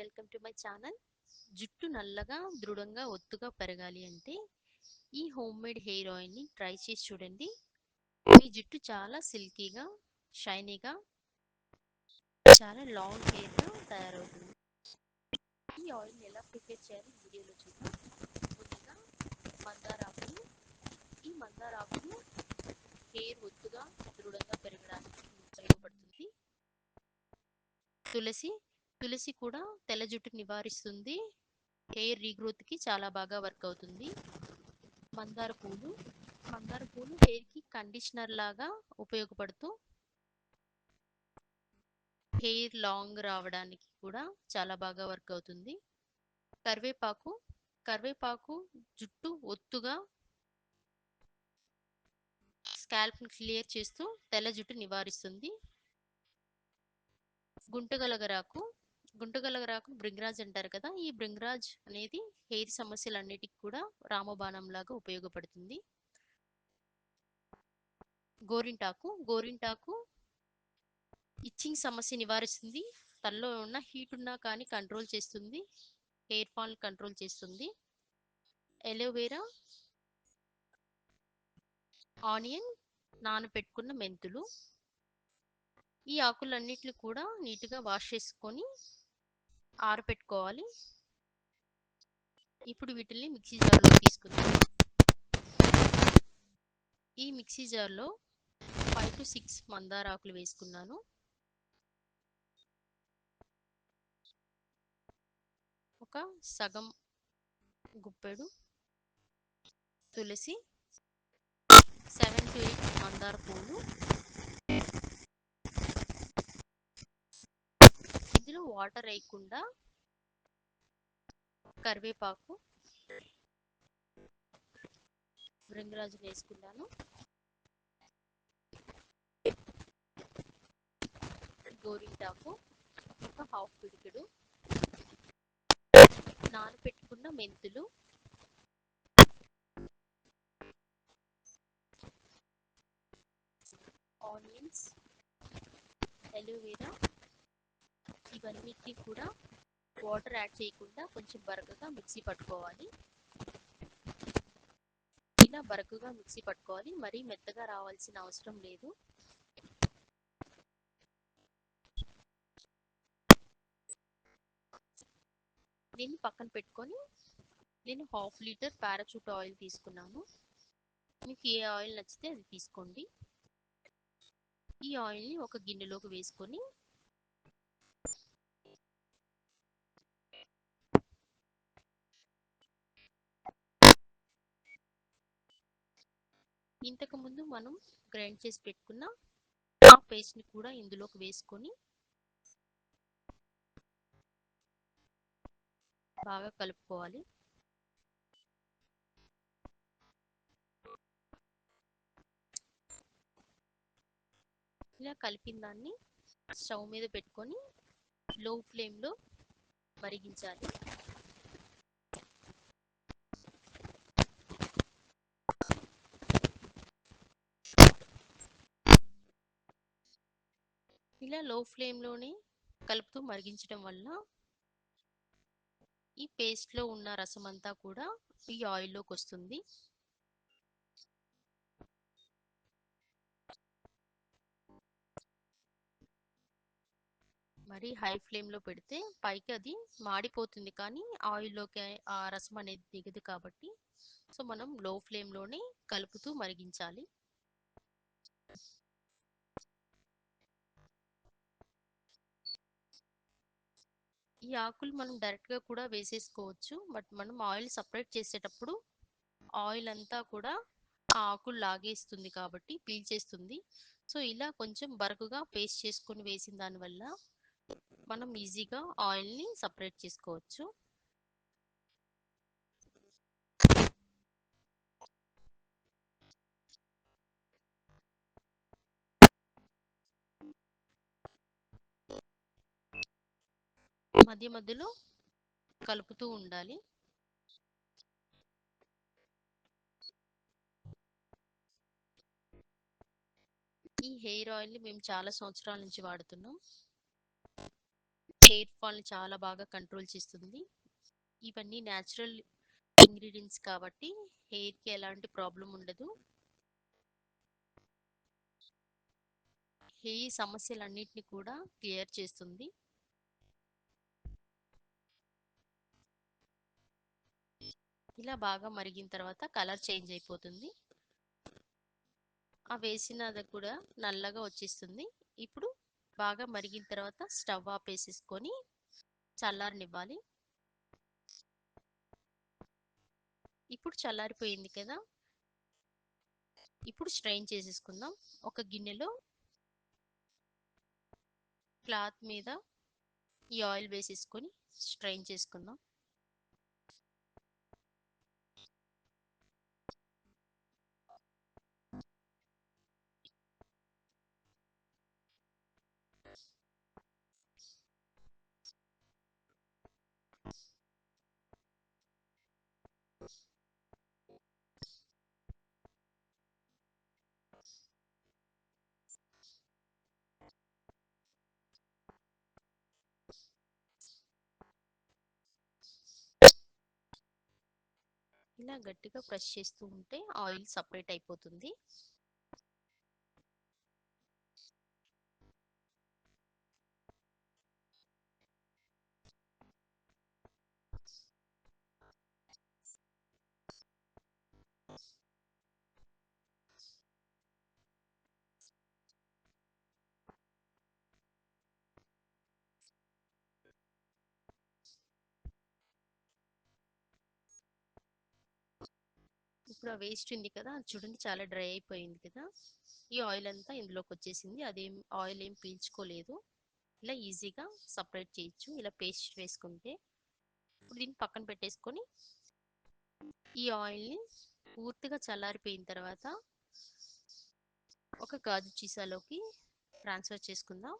Welcome to my channel. జుట్టు నల్లగా దృఢంగా ఒత్తుగా పెరగాలి అంటే ఈ హోమ్ మేడ్ హెయిర్ ఆయిల్ని ట్రై చేసి చూడండి. మీ జుట్టు చాలా సిల్కీగా షైనీగా చాలా లాంగ్ హెయిర్గా తయారవుతుంది. ఈ ఆయిల్ని ఎలా ప్రిపేర్ చేయాలి వీడియోలో చూద్దాం. ముందుగా మందారాకులు ఈ మందారాకులు హెయిర్ ఒత్తుగా దృఢంగా పెరగడానికి ఉపయోగపడుతుంది. తులసి తులసి కూడా తెల్ల జుట్టు నివారిస్తుంది. హెయిర్ రీగ్రోత్కి చాలా బాగా వర్క్ అవుతుంది. మందార పూలు మందార పూలు హెయిర్కి కండిషనర్ లాగా ఉపయోగపడుతూ హెయిర్ లాంగ్ రావడానికి కూడా చాలా బాగా వర్క్ అవుతుంది. కరివేపాకు కరివేపాకు జుట్టు ఒత్తుగా స్కాల్ప్ని క్లియర్ చేస్తూ తెల్ల జుట్టు నివారిస్తుంది. గుంటగలగరాకు గుంటగలగరాకు బ్రింగ్రాజ్ అంటారు కదా ఈ బ్రింగ్రాజ్ అనేది హెయిర్ సమస్యలన్నిటికి కూడా రామబాణం లాగా ఉపయోగపడుతుంది. గోరింటాకు గోరింటాకు ఇచ్చింగ్ సమస్య నివారిస్తుంది. తలలో ఉన్న హీట్ ఉన్నా కానీ కంట్రోల్ చేస్తుంది. హెయిర్ ఫాల్ కంట్రోల్ చేస్తుంది. ఎలోవేరా ఆనియన్ నానబెట్టుకున్న మెంతులు. ఈ ఆకులన్నిటిని కూడా నీట్గా వాష్ చేసుకొని ఆరబెట్టుకోవాలి. ఇప్పుడు వీటిని మిక్సీ జార్లో తీసుకుందాం. ఈ మిక్సీ జార్లో ఫైవ్ టు సిక్స్ మందార ఆకులు వేసుకున్నాను. ఒక సగం గుప్పెడు తులసి సెవెన్ టు ఎయిట్ మందార పూలు వాటర్ వేయకుండా కరివేపాకు బృంగరాజు వేసుకున్నాను. గోరింటాకు ఒక హాఫ్ పిడికెడు నానబెట్టుకున్న మెంతులు ఆనియన్స్ ఎలోవేరా ఇవన్నిటిని కూడా వాటర్ యాడ్ చేయకుండా కొంచెం బరకగా మిక్సీ పట్టుకోవాలి. ఇలా బరకగా మిక్సీ పట్టుకోవాలి. మరీ మెత్తగా రావాల్సిన అవసరం లేదు. దీన్ని పక్కన పెట్టుకొని నేను హాఫ్ లీటర్ పారాచూట్ ఆయిల్ తీసుకున్నాను. మీకు ఏ ఆయిల్ నచ్చితే అది తీసుకోండి. ఈ ఆయిల్ని ఒక గిన్నెలోకి వేసుకొని ఇంతకుముందు మనం గ్రైండ్ చేసి పెట్టుకున్న ఆ పేస్ట్ని కూడా ఇందులోకి వేసుకొని బాగా కలుపుకోవాలి. ఇలా కలిపిన దాన్ని స్టవ్ మీద పెట్టుకొని లో ఫ్లేమ్లో మరిగించాలి. ఇలా లో ఫ్లేమ్లోనే కలుపుతూ మరిగించడం వల్ల ఈ పేస్ట్లో ఉన్న రసం అంతా కూడా ఈ ఆయిల్లోకి వస్తుంది. మరి హై ఫ్లేమ్లో పెడితే పైకి అది మాడిపోతుంది కానీ ఆయిల్లోకి ఆ రసం అనేది దిగదు కాబట్టి సో మనం లో ఫ్లేమ్లోనే కలుపుతూ మరిగించాలి. ఈ ఆకులు మనం డైరెక్ట్గా కూడా వేసేసుకోవచ్చు. బట్ మనం ఆయిల్ సపరేట్ చేసేటప్పుడు ఆయిల్ అంతా కూడా ఆ ఆకులు లాగేస్తుంది కాబట్టి పీల్చేస్తుంది. సో ఇలా కొంచెం బరకుగా పేస్ట్ చేసుకొని వేసిన దానివల్ల మనం ఈజీగా ఆయిల్ని సపరేట్ చేసుకోవచ్చు. మధ్య మధ్యలో కలుపుతూ ఉండాలి. ఈ హెయిర్ ఆయిల్ని మేము చాలా సంవత్సరాల నుంచి వాడుతున్నాం. హెయిర్ ఫాల్ని చాలా బాగా కంట్రోల్ చేస్తుంది. ఇవన్నీ న్యాచురల్ ఇంగ్రీడియంట్స్ కాబట్టి హెయిర్కి ఎలాంటి ప్రాబ్లం ఉండదు. హెయిర్ సమస్యలన్నిటిని కూడా క్లియర్ చేస్తుంది. ఇలా బాగా మరిగిన తర్వాత కలర్ చేంజ్ అయిపోతుంది. ఆ వేసినది కూడా నల్లగా వచ్చేస్తుంది. ఇప్పుడు బాగా మరిగిన తర్వాత స్టవ్ ఆపేసేసుకొని చల్లారనివ్వాలి. ఇప్పుడు చల్లారిపోయింది కదా. ఇప్పుడు స్ట్రెయిన్ చేసేసుకుందాం. ఒక గిన్నెలో క్లాత్ మీద ఈ ఆయిల్ వేసేసుకొని స్ట్రెయిన్ చేసుకుందాం. ఇలా గట్టిగా ప్రెస్ చేస్తూ ఉంటే ఆయిల్ సపరేట్ అయిపోతుంది. ఇప్పుడు ఆ వేస్ట్ ఉంది కదా అది చూడండి చాలా డ్రై అయిపోయింది కదా. ఈ ఆయిల్ అంతా ఇందులోకి వచ్చేసింది అదేం ఆయిల్ ఏం పీల్చుకోలేదు. ఇలా ఈజీగా సపరేట్ చేయొచ్చు. ఇలా పేస్ట్ వేసుకుంటే ఇప్పుడు దీన్ని పక్కన పెట్టేసుకొని ఈ ఆయిల్ని పూర్తిగా చల్లారిపోయిన తర్వాత ఒక గాజు చీసాలోకి ట్రాన్స్ఫర్ చేసుకుందాం.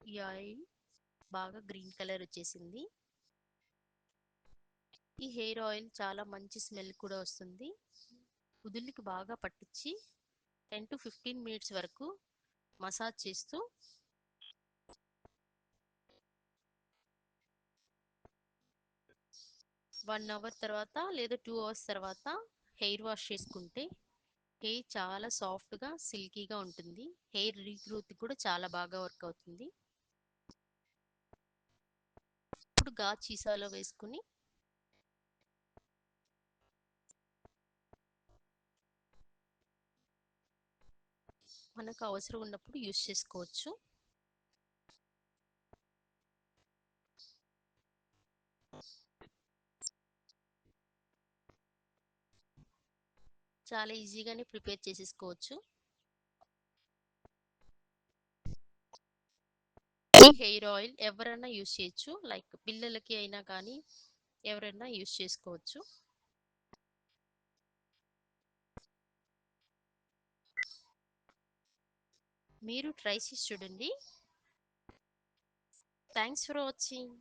ఈ ఆయిల్ బాగా గ్రీన్ కలర్ వచ్చేసింది. ఈ హెయిర్ ఆయిల్ చాలా మంచి స్మెల్ కూడా వస్తుంది. కుదుళ్ళకి బాగా పట్టించి టెన్ టు ఫిఫ్టీన్ మినిట్స్ వరకు మసాజ్ చేస్తూ వన్ అవర్ తర్వాత లేదా టూ అవర్స్ తర్వాత హెయిర్ వాష్ చేసుకుంటే హెయిర్ చాలా సాఫ్ట్గా సిల్కీగా ఉంటుంది. హెయిర్ రీగ్రోత్ కూడా చాలా బాగా వర్క్ అవుతుంది. ఇప్పుడు గా చీసాలో వేసుకుని మనకు అవసరం ఉన్నప్పుడు యూస్ చేసుకోవచ్చు. చాలా ఈజీగానే ప్రిపేర్ చేసేసుకోవచ్చు. హెయిర్ ఆయిల్ ఎవరైనా యూస్ చేయొచ్చు. లైక్ పిల్లలకి అయినా కానీ ఎవరైనా యూస్ చేసుకోవచ్చు. మీరు ట్రై చేసి చూడండి. Thanks for watching